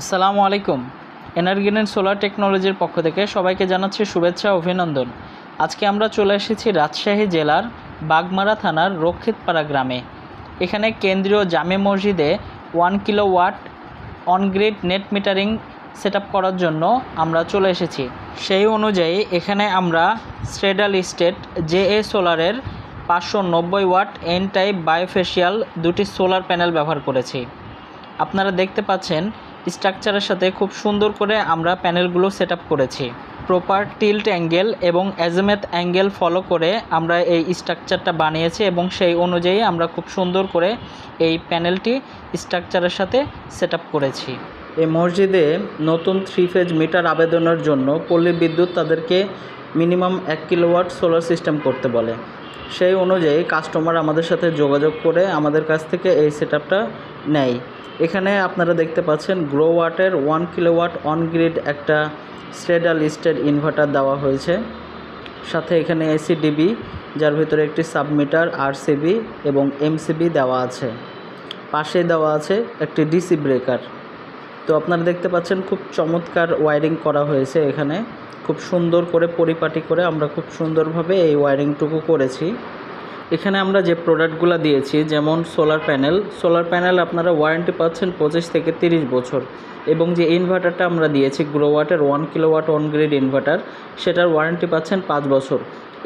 আসসালামু আলাইকুম। এনার্গিনেন সোলার টেকনোলজির পক্ষ থেকে সবাইকে জানাচ্ছি শুভেচ্ছা, অভিনন্দন। আজকে আমরা চলে এসেছি রাজশাহী জেলার বাগমারা থানার রক্ষিতপাড়া গ্রামে। এখানে কেন্দ্রীয় জামে মসজিদে one kilo watt on grid net metering set করার জন্য আমরা চলে এসেছি। সেই অনুযায়ী এখানে আমরা স্ট্রেডাল স্টেট জে এ সোলারের পাঁচশো নব্বই ওয়াট এন টাইপ বায়োফেশিয়াল দুটি সোলার প্যানেল ব্যবহার করেছি। আপনারা দেখতে পাচ্ছেন স্ট্রাকচারের সাথে খুব সুন্দর করে আমরা প্যানেলগুলো সেট করেছি। প্রপার টিল্ট অ্যাঙ্গেল এবং অ্যাজমেথ অ্যাঙ্গেল ফলো করে আমরা এই স্ট্রাকচারটা বানিয়েছি এবং সেই অনুযায়ী আমরা খুব সুন্দর করে এই প্যানেলটি স্ট্রাকচারের সাথে সেট করেছি। এই মসজিদে নতুন থ্রি ফেজ মিটার আবেদনের জন্য পল্লী বিদ্যুৎ তাদেরকে মিনিমাম এক কিলোওয়াট সোলার সিস্টেম করতে বলে। সেই অনুযায়ী কাস্টমার আমাদের সাথে যোগাযোগ করে আমাদের কাছ থেকে এই সেট নেয় এখানে আপনারা দেখতে পাচ্ছেন গ্রো ওয়াটের ওয়ান কিলোওয়াট অন গ্রিড একটা স্টেডাল লিস্টেড ইনভার্টার দেওয়া হয়েছে। সাথে এখানে এসি ডিবি যার ভিতরে একটি সাবমিটার আরসিবি এবং এমসিবি দেওয়া আছে। পাশে দেওয়া আছে একটি ডিসি ব্রেকার তো আপনারা দেখতে পাচ্ছেন খুব চমৎকার ওয়ারিং করা হয়েছে এখানে। খুব সুন্দর করে পরিপাটি করে আমরা খুব সুন্দরভাবে এই ওয়ারিংটুকু করেছি। এখানে আমরা যে প্রোডাক্টগুলো দিয়েছি, যেমন সোলার প্যানেল সোলার প্যানেল আপনারা ওয়ারেন্টি পাচ্ছেন পঁচিশ থেকে তিরিশ বছর। এবং যে ইনভার্টারটা আমরা দিয়েছি গ্রোওয়াটের one kilowatt on grid inverter সেটার ওয়ারেন্টি পাচ্ছেন পাঁচ বছর।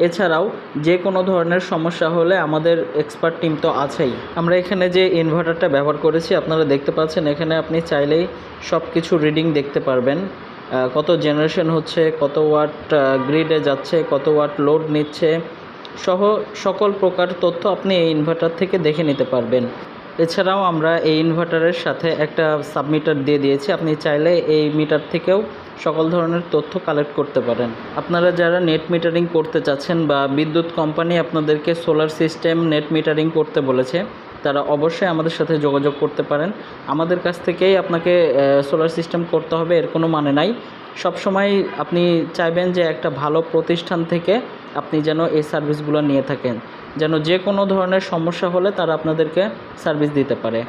এছাড়াও যে কোনো ধরনের সমস্যা হলে আমাদের এক্সপার্ট টিম তো আছেই। আমরা এখানে যে ইনভার্টারটা ব্যবহার করেছি, আপনারা দেখতে পাচ্ছেন, এখানে আপনি চাইলেই সব কিছু রিডিং দেখতে পারবেন। কত জেনারেশন হচ্ছে, কত ওয়াট গ্রিডে যাচ্ছে, কত ওয়াট লোড নিচ্ছে সহ সকল প্রকার তথ্য আপনি এই ইনভার্টার থেকে দেখে নিতে পারবেন। এছাড়াও আমরা এই ইনভার্টারের সাথে একটা সাবমিটার দিয়ে দিয়েছি। আপনি চাইলে এই মিটার থেকেও সকল ধরনের তথ্য কালেক্ট করতে পারেন। আপনারা যারা নেট মিটারিং করতে চাচ্ছেন বা বিদ্যুৎ কোম্পানি আপনাদেরকে সোলার সিস্টেম নেট মিটারিং করতে বলেছে, তারা অবশ্যই আমাদের সাথে যোগাযোগ করতে পারেন। আমাদের কাছ থেকেই আপনাকে সোলার সিস্টেম করতে হবে, এর কোনো মানে নাই। সবসময় আপনি চাইবেন যে একটা ভালো প্রতিষ্ঠান থেকে আপনি যেন এই সার্ভিসগুলো নিয়ে থাকেন। যেন যে কোনো ধরনের সমস্যা হলে তারা আপনাদেরকে সার্ভিস দিতে পারে।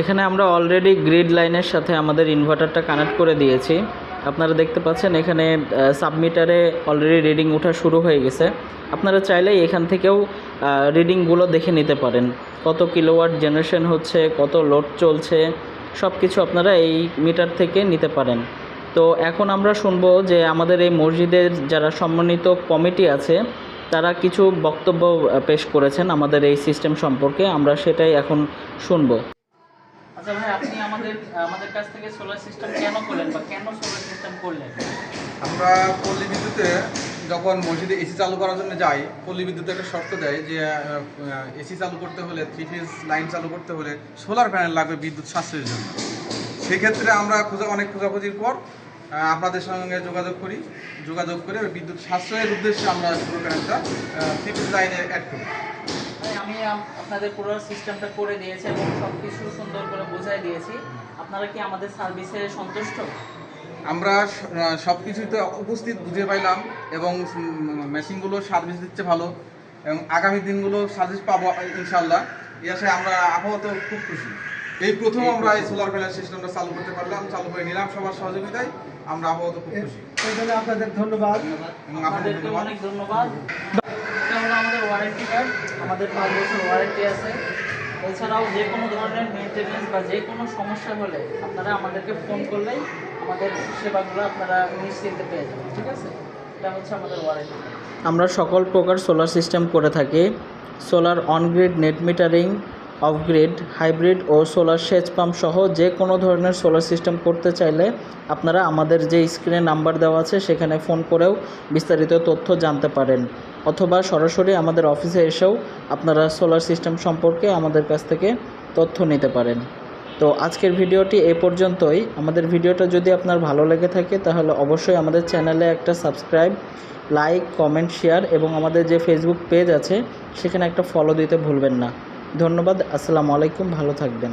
এখানে আমরা অলরেডি গ্রিড লাইনের সাথে আমাদের ইনভার্টারটা কানেক্ট করে দিয়েছি। আপনারা দেখতে পাচ্ছেন এখানে সাবমিটারে অলরেডি রিডিং ওঠা শুরু হয়ে গেছে। আপনারা চাইলেই এখান থেকেও রিডিংগুলো দেখে নিতে পারেন। কত কিলোওয়াট জেনারেশন হচ্ছে, কত লোড চলছে সব কিছু আপনারা এই মিটার থেকে নিতে পারেন। তো এখন আমরা শুনব যে আমাদের এই মসজিদের যারা সম্মানিত কমিটি আছে তারা কিছু বক্তব্য পেশ করেছেন আমাদের এই সিস্টেম সম্পর্কে। আমরা সেটাই এখন শুনব। আচ্ছা ভাই আপনি আমাদের আমাদের কাছ থেকে সোলার সিস্টেম কেন করলেন বা কেন সোলার সিস্টেম করলেন? আমরা পল্লী বিদ্যুতে যখন মসজিদে এসি চালু করার জন্য যাই পল্লী বিদ্যুৎ একটা শর্ত দেয় যে এসি চালু করতে হলে থ্রি ফেজ লাইন চালু করতে হলে সোলার প্যানেল লাগবে বিদ্যুৎ সাশ্রয়ের জন্য। সেক্ষেত্রে আমরা খোঁজা অনেক খোঁজাখুঁজির পর আপনাদের সঙ্গে যোগাযোগ করি যোগাযোগ করে বিদ্যুৎ সাশ্রয়ের উদ্দেশ্যে আমরা থ্রি ফেজ লাইনে অ্যাড করি। আমি আপনাদের পুরো সিস্টেমটা করে দিয়েছি এবং সব কিছু সুন্দর করে বুঝাই দিয়েছি। আপনারা কি আমাদের সার্ভিসে সন্তুষ্ট? আমরা সব কিছুতে উপস্থিত বুঝে পাইলাম এবং মেশিনগুলো সার্ভিস দিচ্ছে ভালো এবং আগামী দিনগুলো সার্ভিস পাবো ইনশাল্লাহ এই আশায় আমরা আপাতত খুব খুশি। এই প্রথম আমরা এই সোলার প্যানেল সিস্টেমটা চালু করতে পারলাম চালু করে নিলাম সবার সহযোগিতায়। আমরা আপাতত খুব খুশি। এই জন্য আপনাদের ধন্যবাদ। এবং আপনাদের অনেক ধন্যবাদ। আমাদের ওয়ারেন্টি কার্ড আমাদের পাঁচ বছর ওয়ারেন্টি আছে। এছাড়াও যে কোনো ধরনের মেনটেনেন্স বা যে কোনো সমস্যা হলে আপনারা আমাদেরকে ফোন করলেই আমাদের সেবাগুলো আপনারা নিশ্চিন্তে পেয়ে যাবেন ঠিক আছে? এটা হচ্ছে আমাদের ওয়ারেন্টি আমরা সকল প্রকার সোলার সিস্টেম করে থাকি। Solar on grid net metering off grid hybrid O solar সেচ পাম্প সহ যে কোনো ধরনের সোলার সিস্টেম করতে চাইলে আপনারা আমাদের যে স্ক্রিনে নাম্বার দেওয়া আছে সেখানে ফোন করেও বিস্তারিত তথ্য জানতে পারেন। অথবা সরাসরি আমাদের অফিসে এসেও আপনারা সোলার সিস্টেম সম্পর্কে আমাদের কাছ থেকে তথ্য নিতে পারেন। তো আজকের ভিডিওটি এই পর্যন্তই। আমাদের ভিডিওটা যদি আপনার ভালো লেগে থাকে তাহলে অবশ্যই আমাদের চ্যানেলে একটা সাবস্ক্রাইব লাইক কমেন্ট শেয়ার এবং আমাদের যে ফেসবুক পেজ আছে সেখানে একটা ফলো দিতে ভুলবেন না। ধন্যবাদ আসসালামু আলাইকুম ভালো থাকবেন।